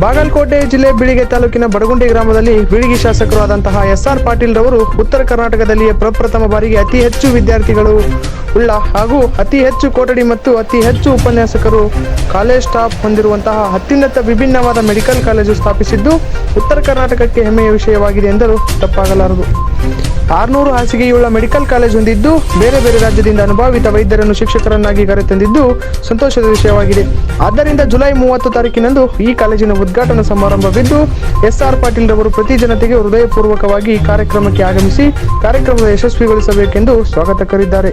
ಬಾಗಲಕೋಟೆ ಜಿಲ್ಲೆ ಬಿಳಿಗೆ ತಾಲೂಕಿನ ಬಡಗುಂಡಿ ಗ್ರಾಮದಲ್ಲಿ ಬಿಳಿಗಿ ಶಾಸಕರು ಆದಂತಹ ಎಸ್ ಆರ್ ಪಾಟೀಲ್ ರವರು ಉತ್ತರ ಕರ್ನಾಟಕದಲ್ಲಿಯೇ ಪ್ರಪ್ರಥಮ ಬಾರಿಗೆ ಅತಿ ಹೆಚ್ಚು ವಿದ್ಯಾರ್ಥಿಗಳು ಉಳ್ಳ ಹಾಗೂ ಅತಿ ಹೆಚ್ಚು ಕೊಠಡಿ ಮತ್ತು ಅತಿ ಹೆಚ್ಚು ಉಪನ್ಯಾಸಕರು ಕಾಲೇಜ್ ಸ್ಟಾಫ್ ಹೊಂದಿರುವಂತಹ ಅತ್ಯುನ್ನತ ವಿಭಿನ್ನವಾದ ಮೆಡಿಕಲ್ ಕಾಲೇಜು ಸ್ಥಾಪಿಸಿದ್ದು ಉತ್ತರ ಕರ್ನಾಟಕಕ್ಕೆ ಹೆಮ್ಮೆಯ ವಿಷಯವಾಗಿದೆ ಎಂದರು ತಪ್ಪಾಗಲಾರದು. ಆರುನೂರು ಹಾಸಿಗೆಯುಳ್ಳ ಮೆಡಿಕಲ್ ಕಾಲೇಜ್ ಹೊಂದಿದ್ದು ಬೇರೆ ಬೇರೆ ರಾಜ್ಯದಿಂದ ಅನುಭವಿತ ವೈದ್ಯರನ್ನು ಶಿಕ್ಷಕರನ್ನಾಗಿ ಕರೆತಂದಿದ್ದು ಸಂತೋಷದ ವಿಷಯವಾಗಿದೆ. ಆದ್ದರಿಂದ ಜುಲೈ ಮೂವತ್ತು ತಾರೀಕಿನಂದು ಈ ಕಾಲೇಜಿನ ಉದ್ಘಾಟನಾ ಸಮಾರಂಭವಿದ್ದು ಎಸ್ ಆರ್ ಪಾಟೀಲ್ ರವರು ಪ್ರತಿ ಜನತೆಗೆ ಹೃದಯಪೂರ್ವಕವಾಗಿ ಕಾರ್ಯಕ್ರಮಕ್ಕೆ ಆಗಮಿಸಿ ಕಾರ್ಯಕ್ರಮದ ಯಶಸ್ವಿಗೊಳಿಸಬೇಕೆಂದು ಸ್ವಾಗತ ಕೋರಿದ್ದಾರೆ.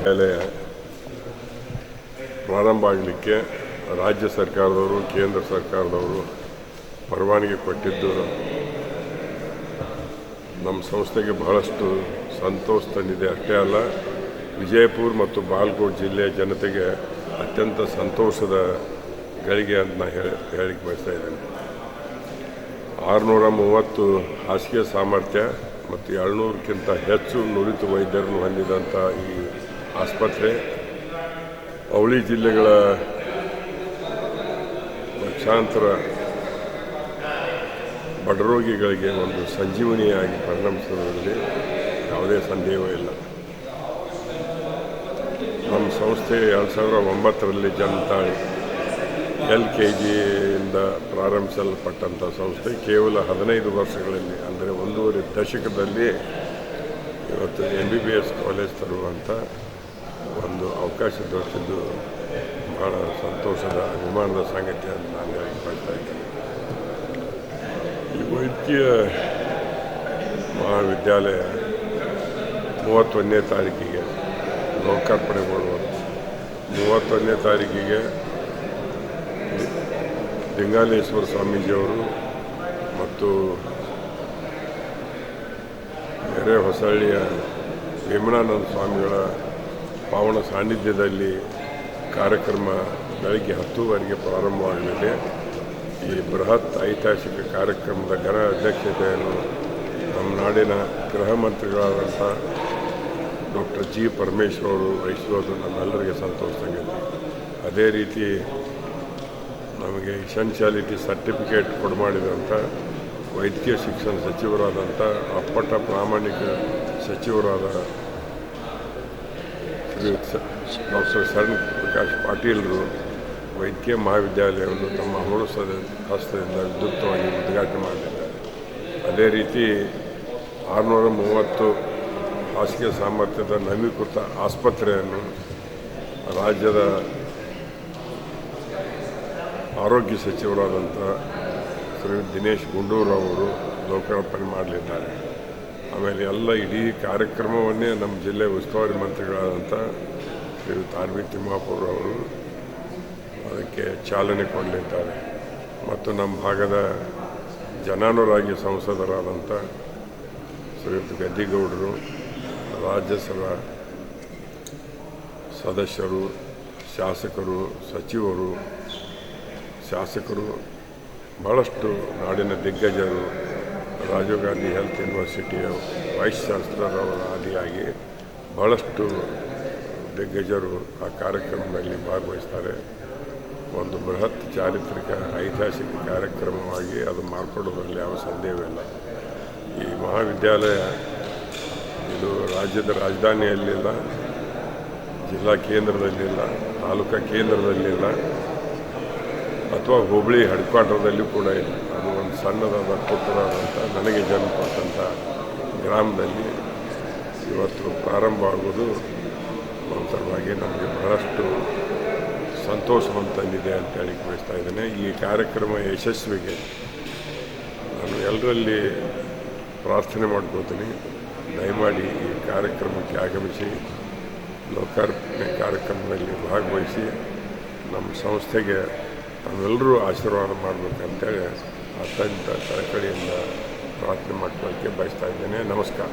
ನ್ಯಾಯಾಲಯ ಪ್ರಾರಂಭ ಆಗಲಿಕ್ಕೆ ರಾಜ್ಯ ಸರ್ಕಾರದವರು, ಕೇಂದ್ರ ಸರ್ಕಾರದವರು ಪರವಾನಗಿ ಕೊಟ್ಟಿದ್ದು ನಮ್ಮ ಸಂಸ್ಥೆಗೆ ಬಹಳಷ್ಟು ಸಂತೋಷ ತಂದಿದೆ. ಅಷ್ಟೇ ಅಲ್ಲ, ವಿಜಯಪುರ ಮತ್ತು ಬಾಲ್ಕೋಟ್ ಜಿಲ್ಲೆಯ ಜನತೆಗೆ ಅತ್ಯಂತ ಸಂತೋಷದ ಗಳಿಗೆ ಅಂತ ನಾನು ಹೇಳಿ ಹೇಳಿಕ್ಕೆ ಬಯಸ್ತಾ ಇದ್ದೇನೆ. ಆರುನೂರ ಮೂವತ್ತು ಹಾಸಿಗೆ ಸಾಮರ್ಥ್ಯ ಮತ್ತು ಏಳ್ನೂರಕ್ಕಿಂತ ಹೆಚ್ಚು ನುರಿತ ವೈದ್ಯರನ್ನು ಹೊಂದಿದಂಥ ಈ ಆಸ್ಪತ್ರೆ ಅವಳಿ ಜಿಲ್ಲೆಗಳ ಲಕ್ಷಾಂತರ ಬಡರೋಗಿಗಳಿಗೆ ಒಂದು ಸಂಜೀವನಿಯಾಗಿ ಪರಿಣಮಿಸುವುದರಲ್ಲಿ ಯಾವುದೇ ಸಂದೇಹವೂ ಇಲ್ಲ. ನಮ್ಮ ಸಂಸ್ಥೆ ಎರಡು ಸಾವಿರದ ಒಂಬತ್ತರಲ್ಲಿ ಜನತಾಳಿ ಎಲ್ ಕೆ ಜಿಯಿಂದ ಪ್ರಾರಂಭಿಸಲ್ಪಟ್ಟಂಥ ಸಂಸ್ಥೆ ಕೇವಲ ಹದಿನೈದು ವರ್ಷಗಳಲ್ಲಿ, ಅಂದರೆ ಒಂದೂವರೆ ದಶಕದಲ್ಲಿ ಇವತ್ತು M B B S college ತರುವಂಥ ಒಂದು ಅವಕಾಶ ದೊರೆತಿದ್ದು ಭಾಳ ಸಂತೋಷದ, ಅಭಿಮಾನದ ಸಂಗತಿ ಅಂತ ನಾನು ಹೇಳ್ಕೊಳ್ತಾ ಇದ್ದೀನಿ ಇದ್ದೇನೆ. ಈ ವೈದ್ಯಕೀಯ ಮಹಾವಿದ್ಯಾಲಯ ಮೂವತ್ತೊಂದನೇ ತಾರೀಕಿಗೆ ಲೋಕಾರ್ಪಣೆಗೊಳ್ಳುವುದು ಮೂವತ್ತೊಂದನೇ ತಾರೀಕಿಗೆ ಲಿಂಗಾಲೇಶ್ವರ ಸ್ವಾಮೀಜಿಯವರು ಮತ್ತು ಬೇರೆ ಹೊಸಹಳ್ಳಿಯ ಭೀಮನಾನಂದ ಸ್ವಾಮಿಗಳ ಪಾವನ ಸಾನ್ನಿಧ್ಯದಲ್ಲಿ ಕಾರ್ಯಕ್ರಮ ಬೆಳಗ್ಗೆ ಹತ್ತುವರೆಗೆ ಪ್ರಾರಂಭವಾಗಲಿದೆ. ಈ ಬೃಹತ್ ಐತಿಹಾಸಿಕ ಕಾರ್ಯಕ್ರಮದ ಘನ ಅಧ್ಯಕ್ಷತೆಯನ್ನು ನಮ್ಮ ನಾಡಿನ ಗೃಹ ಮಂತ್ರಿಗಳಾದಂಥ ಡಾಕ್ಟರ್ ಜಿ ಪರಮೇಶ್ವರ್ ಅವರು ವಹಿಸುವುದು ನಮ್ಮೆಲ್ಲರಿಗೆ ಸಂತೋಷ ಸಂಗತಿ ಅದೇ ರೀತಿ ನಮಗೆ ಇಸೆನ್ಷಿಯಾಲಿಟಿ ಸರ್ಟಿಫಿಕೇಟ್ ಕೊಡಮಾಡಿದಂಥ ವೈದ್ಯಕೀಯ ಶಿಕ್ಷಣ ಸಚಿವರಾದಂಥ ಅಪ್ಪಟ ಪ್ರಾಮಾಣಿಕ ಸಚಿವರಾದ ಶ್ರೀ ಡಾಕ್ಟರ್ ಶರಣ್ ಪ್ರಕಾಶ್ ಪಾಟೀಲರು ವೈದ್ಯಕೀಯ ಮಹಾವಿದ್ಯಾಲಯವನ್ನು ತಮ್ಮ ಹುಡುಸದ ಹಸ್ತದಿಂದ ವಿದ್ಯುಕ್ತವಾಗಿ ಉದ್ಘಾಟನೆ ಮಾಡಿದ್ದಾರೆ. ಅದೇ ರೀತಿ ಆರುನೂರ ಮೂವತ್ತು ಹಾಸಿಗೆ ಸಾಮರ್ಥ್ಯದ ನವೀಕೃತ ಆಸ್ಪತ್ರೆಯನ್ನು ರಾಜ್ಯದ ಆರೋಗ್ಯ ಸಚಿವರಾದಂಥ ಶ್ರೀ ದಿನೇಶ್ ಗುಂಡೂರು ಅವರು ಲೋಕಾರ್ಪಣೆ ಮಾಡಲಿದ್ದಾರೆ. ಆಮೇಲೆ ಎಲ್ಲ ಇಡೀ ಕಾರ್ಯಕ್ರಮವನ್ನೇ ನಮ್ಮ ಜಿಲ್ಲೆ ಉಸ್ತುವಾರಿ ಮಂತ್ರಿಗಳಾದಂಥ ಶ್ರೀ ತಾರ್ವಿ ತಿಮ್ಮಾಪುರ ಅವರು ಅದಕ್ಕೆ ಚಾಲನೆ ಕೊಡಲಿದ್ದಾರೆ. ಮತ್ತು ನಮ್ಮ ಭಾಗದ ಜನಾನುರಾಗಿ ಸಂಸದರಾದಂಥ ಶ್ರೀಯುತ ಗದ್ದಿಗೌಡರು, ರಾಜ್ಯಸಭಾ ಸದಸ್ಯರು, ಶಾಸಕರು, ಸಚಿವರು, ಶಾಸಕರು ಭಾಳಷ್ಟು ನಾಡಿನ ದಿಗ್ಗಜರು ರಾಜೀವ್ ಗಾಂಧಿ ಹೆಲ್ತ್ ಯೂನಿವರ್ಸಿಟಿಯ ವೈಸ್ ಚಾನ್ಸಲರ್ ಅವರ ಆದಿಯಾಗಿ ಬಹಳಷ್ಟು ದಿಗ್ಗಜರು ಆ ಕಾರ್ಯಕ್ರಮದಲ್ಲಿ ಭಾಗವಹಿಸ್ತಾರೆ. ಒಂದು ಬೃಹತ್ ಚಾರಿತ್ರಿಕ, ಐತಿಹಾಸಿಕ ಕಾರ್ಯಕ್ರಮವಾಗಿ ಅದು ಮಾರ್ಪಡೋದ್ರಲ್ಲಿ ಯಾವ ಸಂದೇಹವಿಲ್ಲ ಈ ಮಹಾವಿದ್ಯಾಲಯ ಇದು ರಾಜ್ಯದ ರಾಜಧಾನಿಯಲ್ಲಿಲ್ಲ ಜಿಲ್ಲಾ ಕೇಂದ್ರದಲ್ಲಿಲ್ಲ ತಾಲೂಕಾ ಕೇಂದ್ರದಲ್ಲಿಲ್ಲ ಅಥವಾ ಹುಬ್ಳಿ ಹೆಡ್ ಕ್ವಾರ್ಟರ್ದಲ್ಲಿ ಕೂಡ ಇಲ್ಲ. ಸಣ್ಣದಾದ ಪುಟ್ಟದಾದಂಥ ನನಗೆ ಜನ್ಮ ಕೊಟ್ಟಂಥ ಗ್ರಾಮದಲ್ಲಿ ಇವತ್ತು ಪ್ರಾರಂಭ ಆಗೋದು ಒಂಥರವಾಗಿ ನಮಗೆ ಬಹಳಷ್ಟು ಸಂತೋಷವನ್ನು ತಂದಿದೆ ಅಂತ ಹೇಳಿ ಬಯಸ್ತಾ ಇದ್ದೇನೆ. ಈ ಕಾರ್ಯಕ್ರಮ ಯಶಸ್ವಿಗೆ ನಾನು ಎಲ್ಲರಲ್ಲಿ ಪ್ರಾರ್ಥನೆ ಮಾಡ್ಕೋತೀನಿ. ದಯಮಾಡಿ ಈ ಕಾರ್ಯಕ್ರಮಕ್ಕೆ ಆಗಮಿಸಿ, ಲೋಕಾರ್ಪಣೆ ಕಾರ್ಯಕ್ರಮದಲ್ಲಿ ಭಾಗವಹಿಸಿ, ನಮ್ಮ ಸಂಸ್ಥೆಗೆ ತಾವೆಲ್ಲರೂ ಆಶೀರ್ವಾದ ಮಾಡಬೇಕಂತೇಳಿ ಅತ್ಯಂತ ಕಳಕಳಿಯಿಂದ ಪ್ರಾರ್ಥನೆ ಮಾಡ್ಕೊಳ್ಳೋಕ್ಕೆ ಬಯಸ್ತಾ ಇದ್ದೇನೆ. ನಮಸ್ಕಾರ.